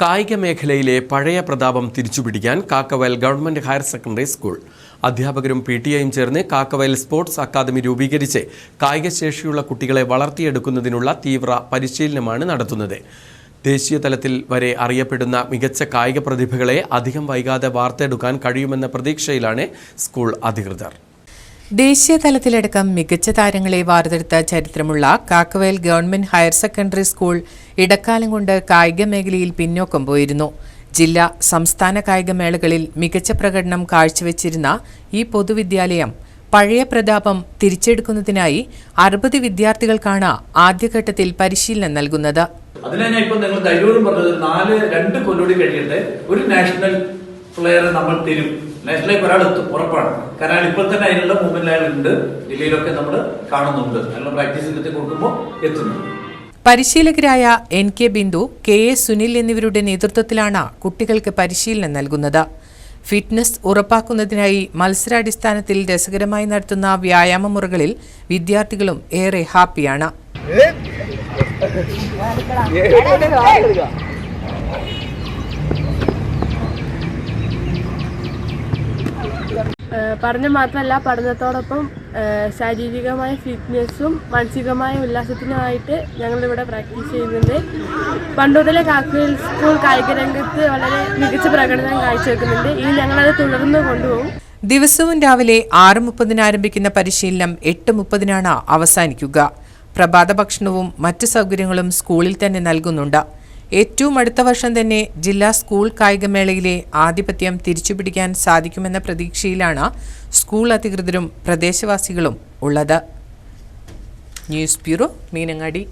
കായിക മേഖലയിലെ പഴയ പ്രതാപം തിരിച്ചുപിടിക്കാൻ Kakkavayal government higher secondary school. അധ്യാപകരും പി ടി ഐയും ചേർന്ന് കാക്കവയൽ സ്പോർട്സ് അക്കാദമി രൂപീകരിച്ച് കായികശേഷിയുള്ള കുട്ടികളെ വളർത്തിയെടുക്കുന്നതിനുള്ള തീവ്ര പരിശീലനമാണ് നടത്തുന്നത്. ദേശീയ തലത്തിൽ വരെ അറിയപ്പെടുന്ന മികച്ച കായിക പ്രതിഭകളെ അധികം വൈകാതെ വാർത്തെടുക്കാൻ കഴിയുമെന്ന പ്രതീക്ഷയിലാണ് സ്കൂൾ അധികൃതർ. ദേശീയ തലത്തിലടക്കം മികച്ച താരങ്ങളെ വാർത്തെടുത്ത ചരിത്രമുള്ള Kakkavayal government higher secondary school ഇടക്കാലം കൊണ്ട് കായിക മേഖലയിൽ പിന്നോക്കം പോയിരുന്നു. ജില്ലാ സംസ്ഥാന കായികമേളകളിൽ മികച്ച പ്രകടനം കാഴ്ചവെച്ചിരുന്ന ഈ പൊതുവിദ്യാലയം പഴയ പ്രതാപം തിരിച്ചെടുക്കുന്നതിനായി അറുപത് വിദ്യാർത്ഥികൾക്കാണ് ആദ്യഘട്ടത്തിൽ പരിശീലനം നൽകുന്നത്. ഞാൻ നിങ്ങൾ നാല് രണ്ട് കൊല്ലോടി കഴിയട്ടെ ഒരു നാഷണൽ പ്ലെയറെ നമ്മൾ തരും. നാഷണലിലേക്ക് ഒരാൾ എത്തും ഉറപ്പാണ്. കാരണം ഇപ്പോൾ തന്നെ അതിനുള്ള മൂവ്മെന്റ് അയാളുണ്ട്. ജില്ലയിലൊക്കെ നമ്മൾ കാണുന്നുണ്ട്. അതിനുള്ള പ്രാക്ടീസ് ഇന്നത്തെ കൊടുക്കുമ്പോൾ എത്തുന്നു പരിശീലകരായ N K Bindu K A Sunil എന്നിവരുടെ നേതൃത്വത്തിലാണ് കുട്ടികൾക്ക് പരിശീലനം നൽകുന്നത്. ഫിറ്റ്നസ് ഉറപ്പാക്കുന്നതിനായി മത്സരാടിസ്ഥാനത്തിൽ രസകരമായി നടത്തുന്ന വ്യായാമ മുറകളിൽ വിദ്യാർത്ഥികളും ഏറെ ഹാപ്പിയാണ്. പഠനം മാത്രമല്ല പഠനത്തോടൊപ്പം ശാരീരികമായ ഫിറ്റ്നസ്സും മാനസികമായ ഉല്ലാസത്തിനുമായിട്ട് ഞങ്ങളിവിടെ പ്രാക്ടീസ് ചെയ്യുന്നുണ്ട്. പണ്ട് മുതലേ സ്കൂൾ കായിക രംഗത്ത് വളരെ മികച്ച പ്രകടനം കാഴ്ചവെക്കുന്നുണ്ട്. ഇനി ഞങ്ങളത് തുടർന്ന് കൊണ്ടുപോകും. ദിവസവും രാവിലെ ആറ് മുപ്പതിന് ആരംഭിക്കുന്ന പരിശീലനം എട്ട് മുപ്പതിനാണ് അവസാനിക്കുക. പ്രഭാത ഭക്ഷണവും മറ്റു സൗകര്യങ്ങളും സ്കൂളിൽ തന്നെ നൽകുന്നുണ്ട്. ഏറ്റവും അടുത്ത വർഷം തന്നെ ജില്ലാ സ്കൂൾ കായികമേളയിലെ ആധിപത്യം തിരിച്ചുപിടിക്കാൻ സാധിക്കുമെന്ന പ്രതീക്ഷയിലാണ് സ്കൂൾ അധികൃതരും പ്രദേശവാസികളും ഉള്ളത്. News bureau Meenangadi.